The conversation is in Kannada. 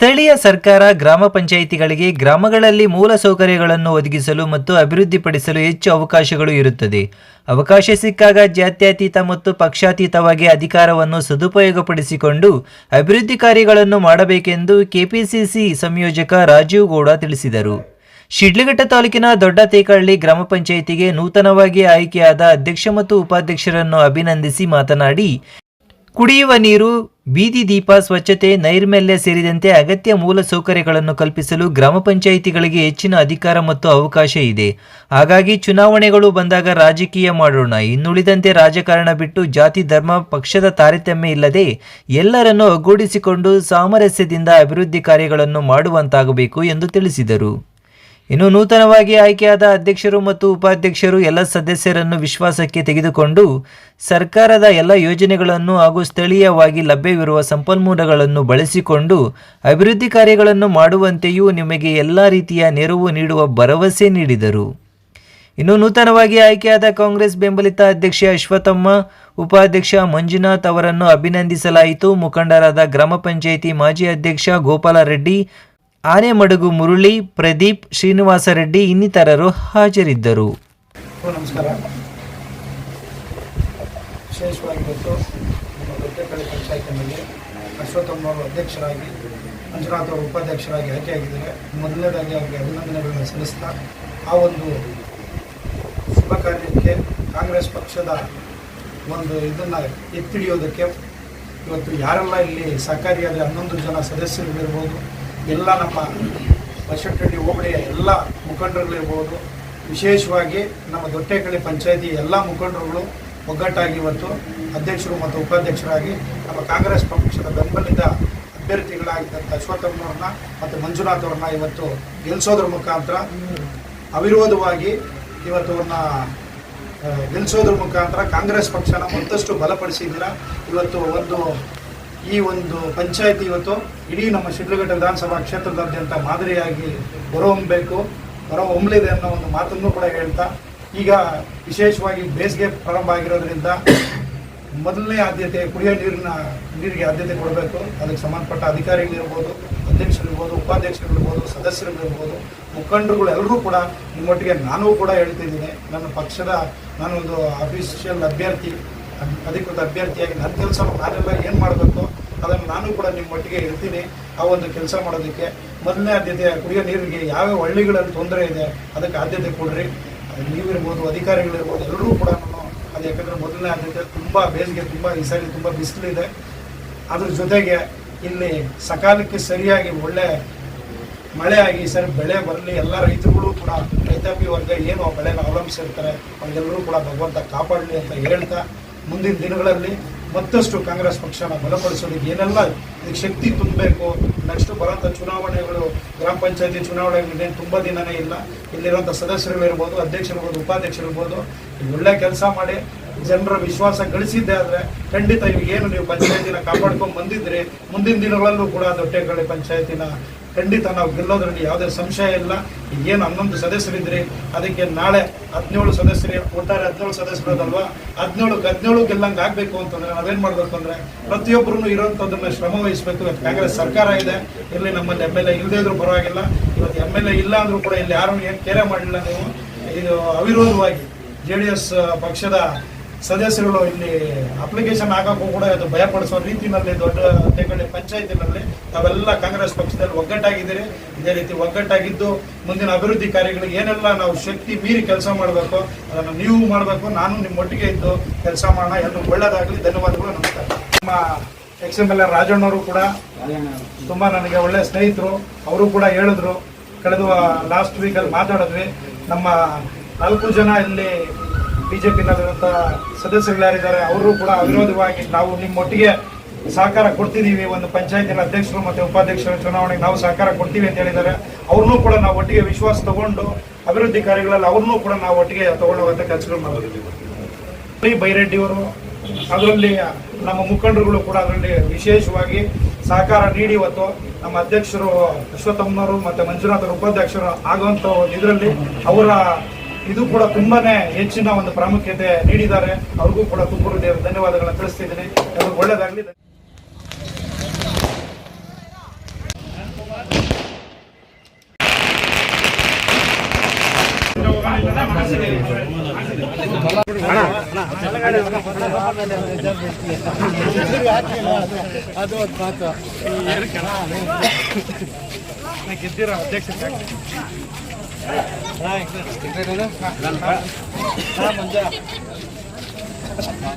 ಸ್ಥಳೀಯ ಸರ್ಕಾರ ಗ್ರಾಮ ಪಂಚಾಯಿತಿಗಳಿಗೆ ಗ್ರಾಮಗಳಲ್ಲಿ ಮೂಲ ಸೌಕರ್ಯಗಳನ್ನು ಒದಗಿಸಲು ಮತ್ತು ಅಭಿವೃದ್ಧಿಪಡಿಸಲು ಹೆಚ್ಚು ಅವಕಾಶಗಳು ಇರುತ್ತದೆ. ಅವಕಾಶ ಸಿಕ್ಕಾಗ ಜಾತ್ಯತೀತ ಮತ್ತು ಪಕ್ಷಾತೀತವಾಗಿ ಅಧಿಕಾರವನ್ನು ಸದುಪಯೋಗಪಡಿಸಿಕೊಂಡು ಅಭಿವೃದ್ಧಿ ಕಾರ್ಯಗಳನ್ನು ಮಾಡಬೇಕೆಂದು ಕೆಪಿಸಿಸಿ ಸಂಯೋಜಕ ರಾಜೀವ್ ಗೌಡ ತಿಳಿಸಿದರು. ಶಿಡ್ಲಘಟ್ಟ ತಾಲೂಕಿನ ದೊಡ್ಡ ತೇಕಹಳ್ಳಿ ಗ್ರಾಮ ಪಂಚಾಯಿತಿಗೆ ನೂತನವಾಗಿ ಆಯ್ಕೆಯಾದ ಅಧ್ಯಕ್ಷ ಮತ್ತು ಉಪಾಧ್ಯಕ್ಷರನ್ನು ಅಭಿನಂದಿಸಿ ಮಾತನಾಡಿ ಕುಡಿಯುವ ನೀರು, ಬೀದಿ ದೀಪ, ಸ್ವಚ್ಛತೆ, ನೈರ್ಮಲ್ಯ ಸೇರಿದಂತೆ ಅಗತ್ಯ ಮೂಲ ಸೌಕರ್ಯಗಳನ್ನು ಕಲ್ಪಿಸಲು ಗ್ರಾಮ ಪಂಚಾಯಿತಿಗಳಿಗೆ ಹೆಚ್ಚಿನ ಅಧಿಕಾರ ಮತ್ತು ಅವಕಾಶ ಇದೆ. ಹಾಗಾಗಿ ಚುನಾವಣೆಗಳು ಬಂದಾಗ ರಾಜಕೀಯ ಮಾಡೋಣ. ಇನ್ನುಳಿದಂತೆ ರಾಜಕಾರಣ ಬಿಟ್ಟು ಜಾತಿ, ಧರ್ಮ, ಪಕ್ಷದ ತಾರತಮ್ಯ ಇಲ್ಲದೆ ಎಲ್ಲರನ್ನು ಒಗ್ಗೂಡಿಸಿಕೊಂಡು ಸಾಮರಸ್ಯದಿಂದ ಅಭಿವೃದ್ಧಿ ಕಾರ್ಯಗಳನ್ನು ಮಾಡುವಂತಾಗಬೇಕು ಎಂದು ತಿಳಿಸಿದರು. ಇನ್ನು ನೂತನವಾಗಿ ಆಯ್ಕೆಯಾದ ಅಧ್ಯಕ್ಷರು ಮತ್ತು ಉಪಾಧ್ಯಕ್ಷರು ಎಲ್ಲ ಸದಸ್ಯರನ್ನು ವಿಶ್ವಾಸಕ್ಕೆ ತೆಗೆದುಕೊಂಡು ಸರ್ಕಾರದ ಎಲ್ಲ ಯೋಜನೆಗಳನ್ನು ಹಾಗೂ ಸ್ಥಳೀಯವಾಗಿ ಲಭ್ಯವಿರುವ ಸಂಪನ್ಮೂಲಗಳನ್ನು ಬಳಸಿಕೊಂಡು ಅಭಿವೃದ್ಧಿ ಕಾರ್ಯಗಳನ್ನು ಮಾಡುವಂತೆಯೂ ನಿಮಗೆ ಎಲ್ಲ ರೀತಿಯ ನೆರವು ನೀಡುವ ಭರವಸೆ ನೀಡಿದರು. ಇನ್ನು ನೂತನವಾಗಿ ಆಯ್ಕೆಯಾದ ಕಾಂಗ್ರೆಸ್ ಬೆಂಬಲಿತ ಅಧ್ಯಕ್ಷ ಅಶ್ವಥಮ್ಮ ಉಪಾಧ್ಯಕ್ಷ ಮಂಜುನಾಥ್ ಅವರನ್ನು ಅಭಿನಂದಿಸಲಾಯಿತು. ಮುಖಂಡರಾದ ಗ್ರಾಮ ಪಂಚಾಯಿತಿ ಮಾಜಿ ಅಧ್ಯಕ್ಷ ಗೋಪಾಲ ರೆಡ್ಡಿ ಆನೆಮಡುಗು ಮುರುಳಿ, ಪ್ರದೀಪ್ ಶ್ರೀನಿವಾಸ ರೆಡ್ಡಿ ಇನ್ನಿತರರು ಹಾಜರಿದ್ದರು. ನಮಸ್ಕಾರ. ವಿಶೇಷವಾಗಿ ಇವತ್ತು ನಮ್ಮ ದೊಡ್ಡಕಳ್ಳಿ ಪಂಚಾಯತಿನಲ್ಲಿ ಅಧ್ಯಕ್ಷರಾಗಿ, ಮಂಜುನಾಥ್ ಅವರು ಉಪಾಧ್ಯಕ್ಷರಾಗಿ ಆಯ್ಕೆಯಾಗಿದ್ದಾರೆ. ಮೊದಲನೇದಾಗಿ ಅವರಿಗೆ ಅಭಿನಂದನೆಗಳನ್ನು ಸಲ್ಲಿಸ್ತಾ, ಆ ಒಂದು ಶುಭ ಕಾರ್ಯಕ್ಕೆ ಕಾಂಗ್ರೆಸ್ ಪಕ್ಷದ ಒಂದು ಇದನ್ನು ಎತ್ತಿಡಿಯೋದಕ್ಕೆ ಇವತ್ತು ಯಾರೆಲ್ಲ ಇಲ್ಲಿ ಸಹಕಾರಿಯಾದ ಹನ್ನೊಂದು ಜನ ಸದಸ್ಯರು ಸದಸ್ಯರುಗಳಿರ್ಬೋದು ಎಲ್ಲ ನಮ್ಮ ಬಸವಟ್ಟಹಳ್ಳಿ ಹೋಬಳಿಯ ಎಲ್ಲ ಮುಖಂಡರುಗಳಿರ್ಬೋದು ವಿಶೇಷವಾಗಿ ನಮ್ಮ ದೊಡ್ಡೇಕಳ್ಳಿ ಪಂಚಾಯತಿ ಎಲ್ಲ ಮುಖಂಡರುಗಳು ಒಗ್ಗಟ್ಟಾಗಿ ಇವತ್ತು ಅಧ್ಯಕ್ಷರು ಮತ್ತು ಉಪಾಧ್ಯಕ್ಷರಾಗಿ ನಮ್ಮ ಕಾಂಗ್ರೆಸ್ ಪಕ್ಷದ ಬೆಂಬಲಿತ ಅಭ್ಯರ್ಥಿಗಳಾಗಿದ್ದಂಥ ಅಶ್ವಥಮ್ಮವ್ರನ್ನ ಮತ್ತು ಮಂಜುನಾಥ್ ಅವ್ರನ್ನ ಇವತ್ತು ಗೆಲ್ಲಿಸೋದ್ರ ಮುಖಾಂತರ ಅವಿರೋಧವಾಗಿ ಇವತ್ತು ಅವ್ರನ್ನ ಗೆಲ್ಲಿಸೋದ್ರ ಮುಖಾಂತರ ಕಾಂಗ್ರೆಸ್ ಪಕ್ಷನ ಮತ್ತಷ್ಟು ಬಲಪಡಿಸಿದ್ದೀರ? ಇವತ್ತು ಒಂದು ಈ ಒಂದು ಪಂಚಾಯತಿ ಇವತ್ತು ಇಡೀ ನಮ್ಮ ಶಿಡ್ಲಘಟ್ಟ ವಿಧಾನಸಭಾ ಕ್ಷೇತ್ರದಾದ್ಯಂತ ಮಾದರಿಯಾಗಿ ಹೊರಹೊಮ್ಮಬೇಕು ಹೊರಹೊಮ್ಮಲಿದೆ ಅನ್ನೋ ಒಂದು ಮಾತನ್ನು ಕೂಡ ಹೇಳ್ತಾ, ಈಗ ವಿಶೇಷವಾಗಿ ಬೇಸಿಗೆ ಪ್ರಾರಂಭ ಆಗಿರೋದ್ರಿಂದ ಮೊದಲನೇ ಆದ್ಯತೆ, ಕುಡಿಯೋ ನೀರಿನ, ನೀರಿಗೆ ಆದ್ಯತೆ ಕೊಡಬೇಕು. ಅದಕ್ಕೆ ಸಂಬಂಧಪಟ್ಟ ಅಧಿಕಾರಿಗಳಿರ್ಬೋದು, ಅಧ್ಯಕ್ಷರಿರ್ಬೋದು, ಉಪಾಧ್ಯಕ್ಷರಿರ್ಬೋದು ಸದಸ್ಯರುಗಳಿರ್ಬೋದು ಮುಖಂಡರುಗಳು ಎಲ್ಲರೂ ಕೂಡ ನಿಮ್ಮೊಟ್ಟಿಗೆ ನಾನು ಕೂಡ ಹೇಳ್ತಿದ್ದೀನಿ ನನ್ನ ಪಕ್ಷದ, ನಾನೊಂದು ಅಫಿಷಿಯಲ್ ಅಭ್ಯರ್ಥಿ ಅಧಿಕೃತ ಅಭ್ಯರ್ಥಿಯಾಗಿ ನನ್ನ ಕೆಲಸ ನಾನೆಲ್ಲ ಏನು ಮಾಡಬೇಕು ಅದನ್ನು ನಾನು ಕೂಡ ನಿಮ್ಮೊಟ್ಟಿಗೆ ಇರ್ತೀನಿ. ಆ ಒಂದು ಕೆಲಸ ಮಾಡೋದಕ್ಕೆ ಮೊದಲನೇ ಆದ್ಯತೆ ಕುಡಿಯೋ ನೀರಿಗೆ ಯಾವ್ಯಾವ ಹಳ್ಳಿಗಳಲ್ಲಿ ತೊಂದರೆ ಇದೆ ಅದಕ್ಕೆ ಆದ್ಯತೆ ಕೊಡ್ರಿ. ನೀವಿರ್ಬೋದು, ಅಧಿಕಾರಿಗಳಿರ್ಬೋದು, ಎಲ್ಲರೂ ಕೂಡ ನಾನು ಅದು ಯಾಕಂದರೆ ಮೊದಲನೇ ಆದ್ಯತೆ ತುಂಬ ಬೇಸಿಗೆ, ತುಂಬ ಈ ಸಾರಿ ತುಂಬ ಬಿಸಿಲಿದೆ. ಅದ್ರ ಜೊತೆಗೆ ಇಲ್ಲಿ ಸಕಾಲಕ್ಕೆ ಸರಿಯಾಗಿ ಒಳ್ಳೆ ಮಳೆ ಆಗಿ ಸರಿ ಬೆಳೆ ಬರಲಿ, ಎಲ್ಲ ರೈತರುಗಳು ಕೂಡ ರೈತಾಪಿ ವರ್ಗ ಏನು ಆ ಬೆಳೆನ ಅವಲಂಬಿಸಿರ್ತಾರೆ, ಅವ್ರಿಗೆಲ್ಲರೂ ಕೂಡ ಭಗವಂತ ಕಾಪಾಡಲಿ ಅಂತ ಹೇಳ್ತಾ ಮುಂದಿನ ದಿನಗಳಲ್ಲಿ ಮತ್ತಷ್ಟು ಕಾಂಗ್ರೆಸ್ ಪಕ್ಷನ ಬಲಪಡಿಸೋದಕ್ಕೆ ಏನೆಲ್ಲ ಇದಕ್ಕೆ ಶಕ್ತಿ ತುಂಬಬೇಕು, ನೆಕ್ಸ್ಟ್ ಬರೋಂಥ ಚುನಾವಣೆಗಳು, ಗ್ರಾಮ ಪಂಚಾಯತಿ ಚುನಾವಣೆಗಳಿದೆ, ತುಂಬ ದಿನನೇ ಇಲ್ಲ. ಇಲ್ಲಿರುವಂಥ ಸದಸ್ಯರುಗಳಿರ್ಬೋದು, ಅಧ್ಯಕ್ಷರಿರ್ಬೋದು, ಉಪಾಧ್ಯಕ್ಷರಿರ್ಬೋದು, ಒಳ್ಳೆ ಕೆಲಸ ಮಾಡಿ ಜನರ ವಿಶ್ವಾಸ ಗಳಿಸಿದ್ದೆ ಆದರೆ ಖಂಡಿತ ಏನು ನೀವು ಪಂಚಾಯತಿನ ಕಾಪಾಡ್ಕೊಂಡು ಬಂದಿದ್ರಿ, ಮುಂದಿನ ದಿನಗಳಲ್ಲೂ ಕೂಡ ದೊಡ್ಡೇಕಳ್ಳಿ ಪಂಚಾಯತಿನ ಖಂಡಿತ ನಾವು ಗೆಲ್ಲೋದ್ರಲ್ಲಿ ಯಾವುದೇ ಸಂಶಯ ಇಲ್ಲ. ಏನು ಹನ್ನೊಂದು ಸದಸ್ಯರಿದ್ರಿ, ಅದಕ್ಕೆ ನಾಳೆ ಹದಿನೇಳು ಸದಸ್ಯರು, ಒಟ್ಟಾರೆ ಹದಿನೇಳು ಸದಸ್ಯರದಲ್ವಾ? ಹದಿನೇಳಕ್ಕೆ ಹದಿನೇಳು ಗೆಲ್ಲಂಗೆ ಆಗಬೇಕು ಅಂತಂದ್ರೆ ನಾವೇನು ಮಾಡಬೇಕು ಅಂದರೆ ಪ್ರತಿಯೊಬ್ಬರೂ ಇರೋಂಥದ್ದನ್ನ ಶ್ರಮ ವಹಿಸಬೇಕು. ಸರ್ಕಾರ ಇದೆ, ಇಲ್ಲಿ ನಮ್ಮಲ್ಲಿ ಎಂ ಎಲ್ ಎ ಇಲ್ಲದೇ ಇದ್ರೂ ಪರವಾಗಿಲ್ಲ. ಇವತ್ತು ಎಂ ಎಲ್ ಎ ಇಲ್ಲ ಅಂದ್ರೂ ಕೂಡ ಇಲ್ಲಿ ಯಾರು ಏನು ಕೇರೆ ಮಾಡಲಿಲ್ಲ ನೀವು. ಇದು ಅವಿರೋಧವಾಗಿ ಜೆ ಡಿ ಎಸ್ ಪಕ್ಷದ ಸದಸ್ಯರುಗಳು ಇಲ್ಲಿ ಅಪ್ಲಿಕೇಶನ್ ಹಾಕಕ್ಕೂ ಕೂಡ ಅದು ಭಯಪಡಿಸುವ ರೀತಿಯಲ್ಲಿ ದೊಡ್ಡ ತೆಗಡೆ ಪಂಚಾಯತಿನಲ್ಲಿ ತಾವೆಲ್ಲ ಕಾಂಗ್ರೆಸ್ ಪಕ್ಷದಲ್ಲಿ ಒಗ್ಗಟ್ಟಾಗಿದ್ದೀರಿ. ಇದೇ ರೀತಿ ಒಗ್ಗಟ್ಟಾಗಿದ್ದು ಮುಂದಿನ ಅಭಿವೃದ್ಧಿ ಕಾರ್ಯಗಳಿಗೆ ಏನೆಲ್ಲ ನಾವು ಶಕ್ತಿ ಮೀರಿ ಕೆಲಸ ಮಾಡಬೇಕು, ಅದನ್ನು ನೀವು ಮಾಡಬೇಕು, ನಾನು ನಿಮ್ಮೊಟ್ಟಿಗೆ ಇದ್ದು ಕೆಲಸ ಮಾಡೋಣ ಎಲ್ಲರೂ ಒಳ್ಳೆಯದಾಗಲಿ ಧನ್ಯವಾದಗಳು, ನಮಸ್ಕಾರ. ನಮ್ಮ ಎಕ್ಸ್ ಎಂ ಎಲ್ ಆರ್ ರಾಜಣ್ಣವರು ಕೂಡ ತುಂಬ ನನಗೆ ಒಳ್ಳೆ ಸ್ನೇಹಿತರು. ಅವರು ಕೂಡ ಹೇಳಿದ್ರು, ಕಳೆದ ಲಾಸ್ಟ್ ವೀಕಲ್ಲಿ ಮಾತಾಡಿದ್ವಿ. ನಮ್ಮ ನಾಲ್ಕು ಜನ ಇಲ್ಲಿ ಬಿಜೆಪಿನಲ್ಲಿರುವಂಥ ಸದಸ್ಯರು ಯಾರಿದ್ದಾರೆ ಅವರು ಕೂಡ ಅವಿರೋಧವಾಗಿ ನಾವು ನಿಮ್ಮೊಟ್ಟಿಗೆ ಸಹಕಾರ ಕೊಡ್ತಿದ್ದೀವಿ ಒಂದು ಪಂಚಾಯತಿನ ಅಧ್ಯಕ್ಷರು ಮತ್ತು ಉಪಾಧ್ಯಕ್ಷರ ಚುನಾವಣೆಗೆ ನಾವು ಸಹಕಾರ ಕೊಡ್ತೀವಿ ಅಂತ ಹೇಳಿದ್ದಾರೆ. ಅವ್ರನ್ನೂ ಕೂಡ ನಾವು ಒಟ್ಟಿಗೆ ವಿಶ್ವಾಸ ತಗೊಂಡು ಅಭಿವೃದ್ಧಿ ಕಾರ್ಯಗಳಲ್ಲಿ ಅವ್ರನ್ನೂ ಕೂಡ ನಾವು ಒಟ್ಟಿಗೆ ತಗೊಳ್ಳುವಂಥ ಕೆಲಸಗಳು ಮಾಡಿದ್ದೀವಿ ಬೈರೆಡ್ಡಿಯವರು, ಅದರಲ್ಲಿ ನಮ್ಮ ಮುಖಂಡರುಗಳು ಕೂಡ ಅದರಲ್ಲಿ ವಿಶೇಷವಾಗಿ ಸಹಕಾರ ನೀಡಿ ಇವತ್ತು ನಮ್ಮ ಅಧ್ಯಕ್ಷರು ಅಶ್ವತ್ಥಮ್ಮನವರು ಮತ್ತು ಮಂಜುನಾಥ್ ಅವರು ಉಪಾಧ್ಯಕ್ಷರು ಆಗುವಂಥ ಇದರಲ್ಲಿ ಅವರ ಇದು ಕೂಡ ತುಂಬಾನೇ ಹೆಚ್ಚಿನ ಒಂದು ಪ್ರಾಮುಖ್ಯತೆ ನೀಡಿದ್ದಾರೆ ಅವ್ರಿಗೂ ಕೂಡ ತುಮಕೂರು ಧನ್ಯವಾದಗಳನ್ನು ತಿಳಿಸ್ತಿದ್ದೀನಿ ಅವ್ರಿಗೆ ಒಳ್ಳೇದಾಗಲಿ ಅದು ಒಂದು ಮಾತು ಗೆದ್ದಿರೋ ಅಧ್ಯಕ್ಷ Nay, tignan na na. Lang. Ha, manja.